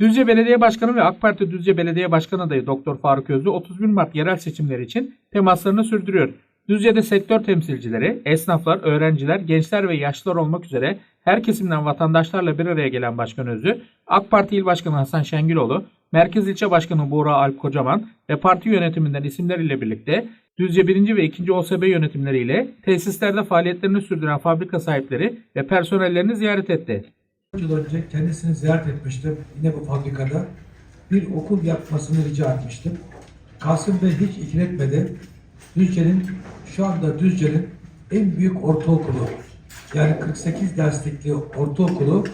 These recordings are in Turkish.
Düzce Belediye Başkanı ve AK Parti Düzce Belediye Başkanı adayı Doktor Faruk Özlü 31 Mart yerel seçimleri için temaslarını sürdürüyor. Düzce'de sektör temsilcileri, esnaflar, öğrenciler, gençler ve yaşlılar olmak üzere her kesimden vatandaşlarla bir araya gelen Başkan Özlü, AK Parti İl Başkanı Hasan Şengüloğlu, Merkez İlçe Başkanı Buğra Alp Kocaman ve parti yönetiminden isimleriyle birlikte Düzce 1. ve 2. OSB yönetimleriyle tesislerde faaliyetlerini sürdüren fabrika sahipleri ve personellerini ziyaret etti. Yıl önce kendisini ziyaret etmiştim. Yine bu fabrikada bir okul yapmasını rica etmiştim. Kasım Bey hiç ikiletmedi. Düzce'nin şu anda Düzce'nin en büyük ortaokulu yani 48 derslikli ortaokulu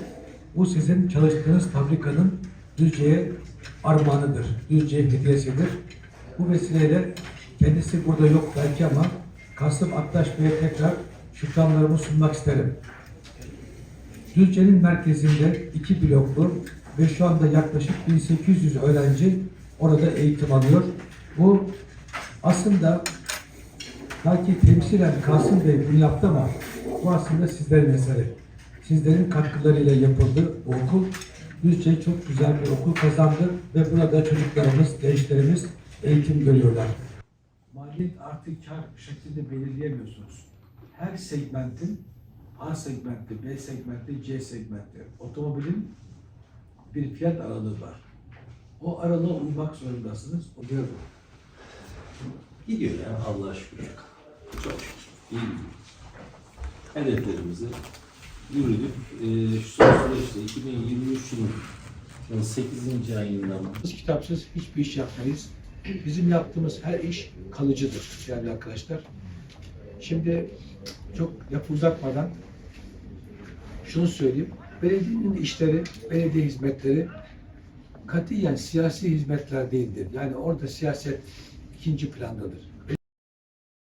bu sizin çalıştığınız fabrikanın Düzce'ye armağanıdır. Düzce'ye hediyesidir. Bu vesileyle kendisi burada yok belki ama Kasım Aktaş Bey'e tekrar şükranlarımı sunmak isterim. Düzce'nin merkezinde iki bloklu ve şu anda yaklaşık 1800 öğrenci orada eğitim alıyor. Bu aslında belki temsilen Kasım Bey bunu yaptı ama bu aslında sizlerin eseri. Sizlerin katkılarıyla yapıldı bu okul. Düzce çok güzel bir okul kazandı ve burada çocuklarımız, gençlerimiz eğitim görüyorlar. Maliyet artı kar bir şekilde belirleyemiyorsunuz. Her segmentin A segmentte, B segmentte, C segmentte otomobilin bir fiyat aralığı var. O aralığa uymak zorundasınız. O diyor. Gidiyor ya Allah'a şükür. Çok şükür. İyi gidiyor. Hedeflerimizi yürüdük. Ee, şu son süreçte 2023 yılının 8. ayından Biz kitapsız hiçbir iş yapmayız. Bizim yaptığımız her iş kalıcıdır değerli arkadaşlar. Şimdi çok lafı uzatmadan şunu söyleyeyim. Belediyenin işleri, belediye hizmetleri katiyen siyasi hizmetler değildir. Yani orada siyaset ikinci plandadır.